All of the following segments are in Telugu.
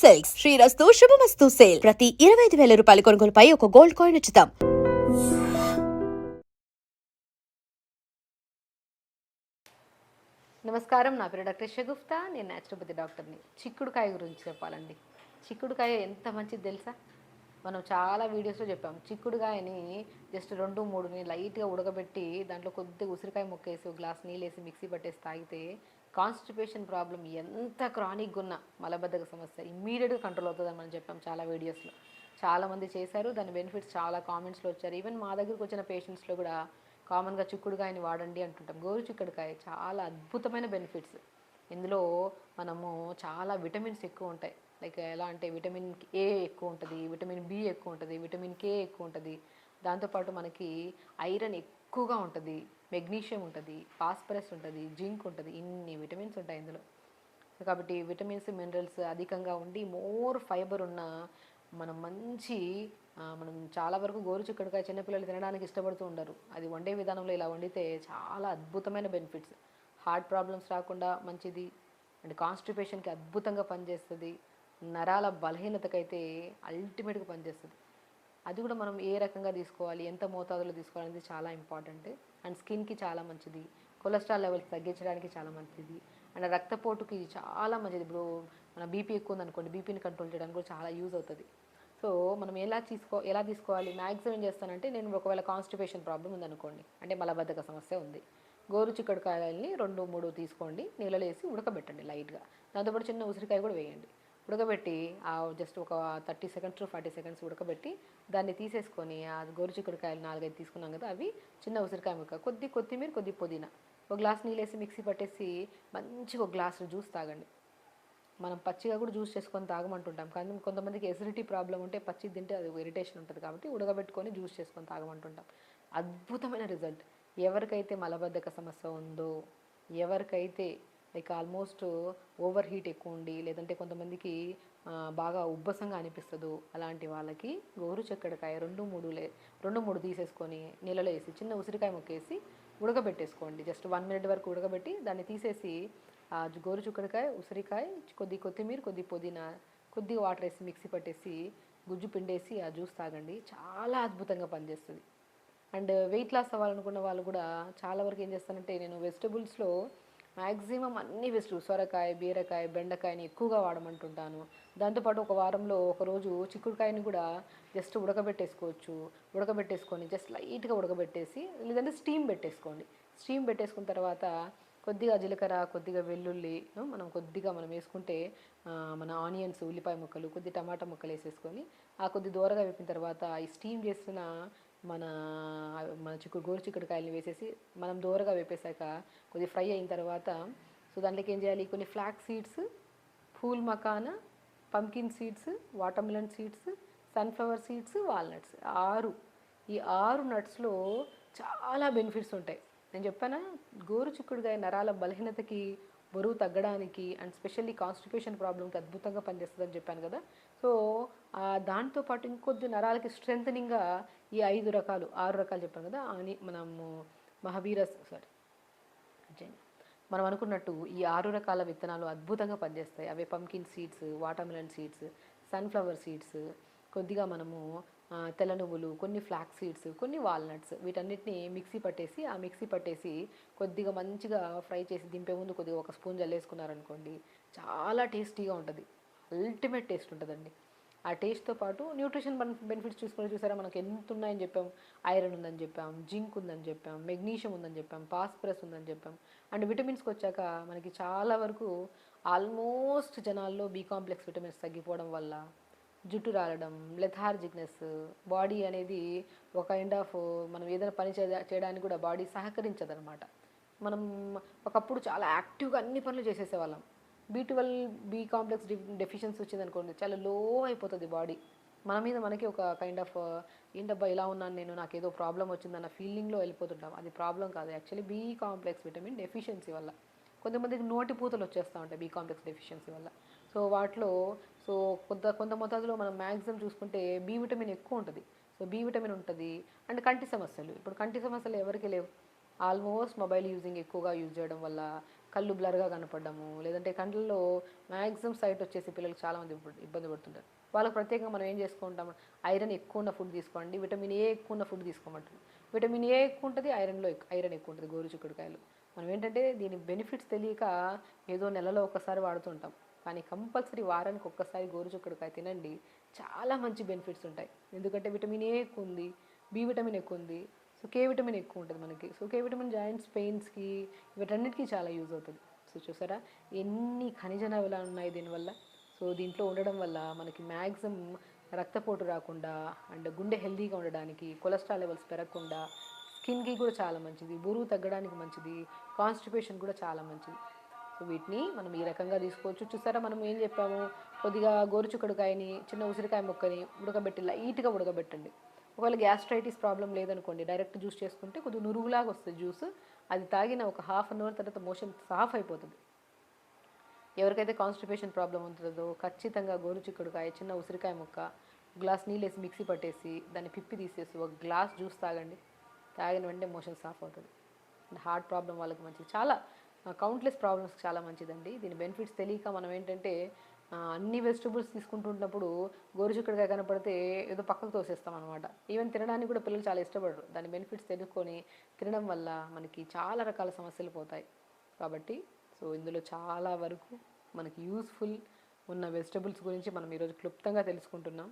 సిల్క్స్ శ్రీరస్తు శుభమస్తు సేల్ ప్రతి ఇరవై ఐదు వేల రూపాయల కొనుగోలుపై ఒక గోల్డ్ కాయిన్ ఉచితం నమస్కారం. నా పేరు డాక్టర్ షగుఫ్తా నేను న్యాచురోపతి డాక్టర్ని చిక్కుడుకాయ గురించి చెప్పాలండి. చిక్కుడుకాయ ఎంత మంచిది తెలుసా? మనం చాలా వీడియోస్లో చెప్పాం. చిక్కుడుకాయని జస్ట్ రెండు మూడుని లైట్గా ఉడకబెట్టి దాంట్లో కొద్దిగా ఉసిరికాయ ముక్కేసి ఒక గ్లాస్ నీళ్ళు వేసి మిక్సీ పట్టేసి తాగితే కాన్స్టిపేషన్ ప్రాబ్లం ఎంత క్రానిక్గా ఉన్న మలబద్ధక సమస్య ఇమ్మీడియట్గా కంట్రోల్ అవుతుందని మనం చెప్పాం చాలా వీడియోస్లో చాలామంది చేశారు దాని బెనిఫిట్స్ చాలా కామెంట్స్లో వచ్చారు. ఈవెన్ మా దగ్గరికి వచ్చిన పేషెంట్స్లో కూడా కామన్గా చిక్కుడుకాయని వాడండి అంటుంటాం. గోరు చిక్కుడుకాయ చాలా అద్భుతమైన బెనిఫిట్స్ ఇందులో మనము చాలా విటమిన్స్ ఎక్కువ ఉంటాయి. లైక్ ఎలా అంటే విటమిన్ ఏ ఎక్కువ ఉంటుంది విటమిన్ బి ఎక్కువ ఉంటుంది విటమిన్ కే ఎక్కువ ఉంటుంది. దాంతోపాటు మనకి ఐరన్ ఎక్కువగా ఉంటుంది. మెగ్నీషియం ఉంటుంది ఫాస్ఫరస్ ఉంటుంది జింక్ ఉంటుంది ఇన్ని విటమిన్స్ ఉంటాయి ఇందులో. కాబట్టి విటమిన్స్ మినరల్స్ అధికంగా ఉండి మోర్ ఫైబర్ ఉన్న మనం మంచి మనం చాలా వరకు గోరు చిన్నపిల్లలు తినడానికి ఇష్టపడుతూ ఉండరు. అది వండే విధానంలో ఇలా వండితే చాలా అద్భుతమైన బెనిఫిట్స్. హార్ట్ ప్రాబ్లమ్స్ రాకుండా మంచిది. అండ్ కాన్స్టిపేషన్కి అద్భుతంగా పనిచేస్తుంది. నరాల బలహీనతకైతే అల్టిమేట్గా పనిచేస్తుంది. అది కూడా మనం ఏ రకంగా తీసుకోవాలి ఎంత మోతాదులో తీసుకోవాలనేది చాలా ఇంపార్టెంట్ అండ్ స్కిన్కి చాలా మంచిది. కొలెస్ట్రాల్ లెవెల్స్ తగ్గించడానికి చాలా మంచిది. అండ్ రక్తపోటుకి చాలా మంచిది. ఇప్పుడు మన బీపీ ఎక్కువ ఉందనుకోండి బీపీని కంట్రోల్ చేయడానికి కూడా చాలా యూజ్ అవుతుంది. సో మనం ఎలా తీసుకో ఎలా తీసుకోవాలి? మ్యాక్సిమం ఏం చేస్తానంటే నేను ఒకవేళ కాన్స్టిపేషన్ ప్రాబ్లం ఉందనుకోండి అంటే మలబద్ధక సమస్య ఉంది. గోరు చిక్కడికాయల్ని రెండు మూడు తీసుకోండి. నీళ్ళలో వేసి ఉడకబెట్టండి లైట్గా. దాంతోపాటు చిన్న ఉసిరికాయ కూడా వేయండి. ఉడకబెట్టి ఆ జస్ట్ ఒక thirty seconds to forty seconds ఉడకబెట్టి దాన్ని తీసేసుకొని ఆ గోరు చిక్కుడుకాయలు నాలుగైదు తీసుకున్నాం కదా అవి చిన్న ఉసిరికాయ ముక్క కొద్ది కొత్తిమీర కొద్ది పుదీనా. ఒక గ్లాస్ నీళ్ళు వేసి మిక్సీ పట్టేసి మంచిగా ఒక గ్లాసు జ్యూస్ తాగండి. మనం పచ్చిగా కూడా జ్యూస్ చేసుకొని తాగమంటుంటాం కానీ కొంతమందికి ఎసిడిటీ ప్రాబ్లం ఉంటే పచ్చి తింటే అది ఇరిటేషన్ ఉంటుంది కాబట్టి ఉడకబెట్టుకొని జ్యూస్ చేసుకొని తాగమంటుంటాం. అద్భుతమైన రిజల్ట్ ఎవరికైతే మలబద్ధక సమస్య ఉందో ఎవరికైతే లైక్ ఆల్మోస్ట్ ఓవర్ హీట్ ఎక్కువ ఉండి లేదంటే కొంతమందికి బాగా ఉబ్బసంగా అనిపిస్తుంది అలాంటి వాళ్ళకి గోరు చక్కెరకాయ రెండు మూడు లే రెండు మూడు తీసేసుకొని నీళ్ళలో వేసి చిన్న ఉసిరికాయ ముక్కేసి ఉడకబెట్టేసుకోండి. జస్ట్ వన్ మినిట్ వరకు ఉడకబెట్టి దాన్ని తీసేసి ఆ గోరు చుక్కడికాయ ఉసిరికాయ కొద్ది కొత్తిమీర కొద్ది పుదీనా కొద్దిగా వాటర్ వేసి మిక్సీ పట్టేసి గుజ్జు పిండేసి ఆ జ్యూస్ తాగండి. చాలా అద్భుతంగా పనిచేస్తుంది. అండ్ వెయిట్ లాస్ అవ్వాలనుకున్న వాళ్ళు కూడా చాలా వరకు ఏం చేస్తానంటే నేను వెజిటబుల్స్లో మ్యాక్సిమం అన్ని వెజిటబుల్స్ సొరకాయ బీరకాయ బెండకాయని ఎక్కువగా వాడమంటుంటాను. దాంతోపాటు ఒక వారంలో ఒకరోజు చిక్కుడుకాయని కూడా జస్ట్ ఉడకబెట్టేసుకోవచ్చు. ఉడకబెట్టేసుకొని జస్ట్ లైట్గా ఉడకబెట్టేసి లేదంటే స్టీమ్ పెట్టేసుకోండి. స్టీమ్ పెట్టేసుకున్న తర్వాత కొద్దిగా జీలకర్ర కొద్దిగా వెల్లుల్లి మనం కొద్దిగా మనం వేసుకుంటే మన ఆనియన్స్ ఉల్లిపాయ ముక్కలు కొద్ది టమాటా ముక్కలు వేసేసుకొని ఆ కొద్ది దూరగా వేపిన తర్వాత ఈ స్టీమ్ చేసిన మన మన చిక్కుడు గోరు చిక్కుడుకాయలని వేసేసి మనం దూరగా వేపేశాక కొద్ది ఫ్రై అయిన తర్వాత సో దాంట్లోకి ఏం చేయాలి? కొన్ని flax seeds phool makhana pumpkin seeds watermelon seeds sunflower seeds walnuts. ఆరు. ఈ ఆరు నట్స్లో చాలా బెనిఫిట్స్ ఉంటాయి. నేను చెప్పానా? గోరు చిక్కుడుకాయ నరాల బలహీనతకి బరువు తగ్గడానికి అండ్ స్పెషల్లీ కాన్స్టిపేషన్ ప్రాబ్లంకి అద్భుతంగా పనిచేస్తుందని చెప్పాను కదా. సో దాంతోపాటు ఇంకొద్ది నరాలకి స్ట్రెంథనింగ్గా ఈ ఐదు రకాలు ఆరు రకాలు చెప్పాను కదా అని మనము మహావీర సారీ మనం అనుకున్నట్టు ఈ ఆరు రకాల విత్తనాలు అద్భుతంగా పనిచేస్తాయి. అవే pumpkin seeds watermelon seeds sunflower seeds కొద్దిగా మనము తెల్ల నువ్వులు కొన్ని ఫ్లాక్ సీడ్స్ కొన్ని వాల్నట్స్ వీటన్నిటిని మిక్సీ పట్టేసి ఆ మిక్సీ పట్టేసి కొద్దిగా మంచిగా ఫ్రై చేసి దింపే ముందు కొద్దిగా ఒక స్పూన్ జల్లేసుకున్నారనుకోండి చాలా టేస్టీగా ఉంటుంది. అల్టిమేట్ టేస్ట్ ఉంటుందండి. ఆ టేస్ట్తో పాటు న్యూట్రిషన్ బెనిఫిట్స్ చూసుకొని చూసారా? మనకు ఎంత ఉన్నాయని చెప్పాం. ఐరన్ ఉందని చెప్పాం జింక్ ఉందని చెప్పాం మెగ్నీషియం ఉందని చెప్పాం ఫాస్ఫరస్ ఉందని చెప్పాం. అండ్ విటమిన్స్కి వచ్చాక మనకి చాలా వరకు ఆల్మోస్ట్ జనాల్లో బీ కాంప్లెక్స్ విటమిన్స్ తగ్గిపోవడం వల్ల జుట్టు రాలడం లెథార్జిక్నెస్ బాడీ అనేది ఒక కైండ్ ఆఫ్ మనం ఏదైనా పని చేయ చేయడానికి కూడా బాడీ సహకరించదనమాట మనం ఒకప్పుడు చాలా యాక్టివ్గా అన్ని పనులు చేసేసేవాళ్ళం. B twelve B complex deficiency వచ్చిందనుకోండి చాలా లో అయిపోతుంది బాడీ మన మీద మనకి ఒక కైండ్ ఆఫ్ uh, ఏంటబ్బా ఇలా ఉన్నాను నేను నాకు ఏదో ప్రాబ్లం వచ్చిందన్న ఫీలింగ్లో వెళ్ళిపోతుంటాం. అది ప్రాబ్లం కాదు. Actually B complex vitamin deficiency వల్ల. కొంతమందికి నోటి పూతలు వచ్చేస్తూ ఉంటాయి బీ కాంప్లెక్స్ డెఫిషియన్సీ వల్ల. సో వాటిలో సో కొంత కొంత మోతాదులో మనం మ్యాక్సిమం చూసుకుంటే బి విటమిన్ ఎక్కువ ఉంటుంది. సో బి విటమిన్ ఉంటుంది. అండ్ కంటి సమస్యలు. ఇప్పుడు కంటి సమస్యలు ఎవరికి లేవు? ఆల్మోస్ట్ మొబైల్ యూజింగ్ ఎక్కువగా యూజ్ చేయడం వల్ల కళ్ళు బ్లర్గా కనపడము లేదంటే కండ్లలో మ్యాక్సిమం సైట్ వచ్చేసి పిల్లలు చాలామంది ఇబ్బంది పడుతుంటారు. వాళ్ళకి ప్రత్యేకంగా మనం ఏం చేసుకుంటాం ఐరన్ ఎక్కువ ఉన్న ఫుడ్ తీసుకోండి విటమిన్ ఏ ఎక్కువ ఉన్న ఫుడ్ తీసుకోమంటారు. విటమిన్ ఏ ఎక్కువ ఉంటుంది ఐరన్లో ఐరన్ ఎక్కువ ఉంటుంది గోరుచిక్కుడుకాయలు మనం ఏంటంటే దీని బెనిఫిట్స్ తెలియక ఏదో నెలలో ఒకసారి వాడుతుంటాం కానీ కంపల్సరీ వారానికి ఒక్కసారి గోరుచిక్కుడుకాయ తినండి చాలా మంచి బెనిఫిట్స్ ఉంటాయి. ఎందుకంటే విటమిన్ ఏ ఎక్కువ ఉంది బి విటమిన్ ఎక్కువ ఉంది సో కే విటమిన్ ఎక్కువ ఉంటుంది మనకి. సో కే విటమిన్ జాయింట్స్ పెయిన్స్కి వీటన్నిటికీ చాలా యూజ్ అవుతుంది. సో చూసారా? ఎన్ని ఖనిజ నవలాలు ఉన్నాయి దీనివల్ల సో దీంట్లో ఉండడం వల్ల మనకి మ్యాక్సిమం రక్తపోటు రాకుండా అండ్ గుండె హెల్దీగా ఉండడానికి కొలెస్ట్రాల్ లెవెల్స్ పెరగకుండా స్కిన్కి కూడా చాలా మంచిది బరువు తగ్గడానికి మంచిది కాన్స్టిపేషన్ కూడా చాలా మంచిది. సో వీటిని మనం ఈ రకంగా తీసుకోవచ్చు. చూసారా? మనం ఏం చెప్పాము? కొద్దిగా గోరుచుకడుకాయని చిన్న ఉసిరికాయ ముక్కని ఉడకబెట్టి లైట్గా ఉడకబెట్టండి. ఒకవేళ గ్యాస్ట్రైటిస్ ప్రాబ్లం లేదనుకోండి డైరెక్ట్ జ్యూస్ చేసుకుంటే కొద్దిగా నురుగులాగా వస్తుంది జ్యూస్. అది తాగిన ఒక హాఫ్ అన్ అవర్ తర్వాత మోషన్ సాఫ్ అయిపోతుంది. ఎవరికైతే కాన్స్టిపేషన్ ప్రాబ్లం ఉంటుందో ఖచ్చితంగా గోరుచిక్కుడుకాయ చిన్న ఉసిరికాయ ముక్క గ్లాస్ నీళ్ళేసి మిక్సీ పట్టేసి దాన్ని పిప్పి తీసేసి ఒక గ్లాస్ జ్యూస్ తాగండి. తాగిన వెంటనే మోషన్ సాఫ్ అవుతుంది. హార్ట్ ప్రాబ్లం వాళ్ళకి మంచిది. చాలా కౌంట్లెస్ ప్రాబ్లమ్స్ చాలా మంచిదండి. దీని బెనిఫిట్స్ తెలియక మనం ఏంటంటే అన్ని వెజిటబుల్స్ తీసుకుంటున్నప్పుడు గోరుచిక్కుడుకాయ కనపడితే ఏదో పక్కకు తోసేస్తాం అనమాట ఈవెన్ తినడానికి కూడా పిల్లలు చాలా ఇష్టపడరు. దాని బెనిఫిట్స్ తెలుసుకొని తినడం వల్ల మనకి చాలా రకాల సమస్యలు పోతాయి. కాబట్టి సో ఇందులో చాలా వరకు మనకి యూస్ఫుల్ ఉన్న వెజిటబుల్స్ గురించి మనం ఈరోజు క్లుప్తంగా తెలుసుకుంటున్నాం.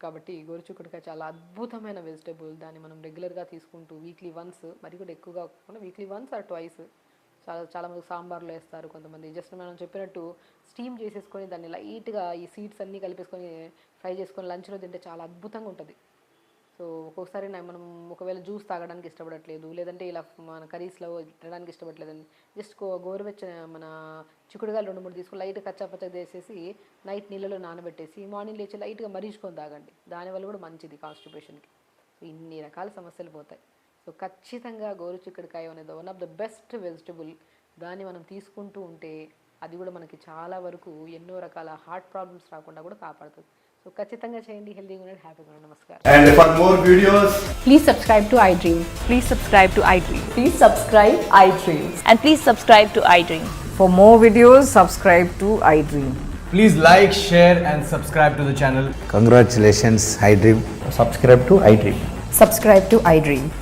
కాబట్టి గోరుచిక్కుడుకాయ చాలా అద్భుతమైన వెజిటబుల్ దాన్ని మనం రెగ్యులర్గా తీసుకుంటూ వీక్లీ వన్స్ మరి కూడా ఎక్కువగా కాకుండా వీక్లీ వన్స్ ఆర్ ట్వైస్ చాలా చాలామంది సాంబార్లో వేస్తారు కొంతమంది. జస్ట్ మనం చెప్పినట్టు స్టీమ్ చేసేసుకొని దాన్ని లైట్గా ఈ సీడ్స్ అన్నీ కలిపేసుకొని ఫ్రై చేసుకొని లంచ్లో తింటే చాలా అద్భుతంగా ఉంటుంది. సో ఒక్కొక్కసారి మనం ఒకవేళ జ్యూస్ తాగడానికి ఇష్టపడట్లేదు లేదంటే ఇలా మన కర్రీస్లో తినడానికి ఇష్టపడలేదండి జస్ట్ గో గోరువెచ్చ మన చిక్కుడుగా రెండు మూడు తీసుకుని లైట్ కచ్చాపచ్చ చేసేసి నైట్ నీళ్ళలో నానబెట్టేసి మార్నింగ్ లేచి లైట్గా మరీచుకొని తాగండి. దానివల్ల కూడా మంచిది కాన్స్టిపేషన్కి. ఇన్ని రకాల సమస్యలు పోతాయి. సో ఖచ్చితంగా గోరు చిక్కడికాయ అనేది one of the best vegetable దాన్ని మనం తీసుకుంటూ ఉంటే అది కూడా మనకి చాలా వరకు ఎన్నో రకాల హార్ట్ ప్రాబ్లమ్స్ రాకుండా కూడా కాపాడుతుంది. సో ఖచ్చితంగా చేయండి. హెల్దీగా ఉండండి హ్యాపీగా ఉండండి నమస్కారం. And for more videos please subscribe to iDream please subscribe to iDream please subscribe iDream and please subscribe to iDream for more videos subscribe to iDream please like share and subscribe to the channel congratulations iDream subscribe to iDream subscribe to iDream subscribe to iDream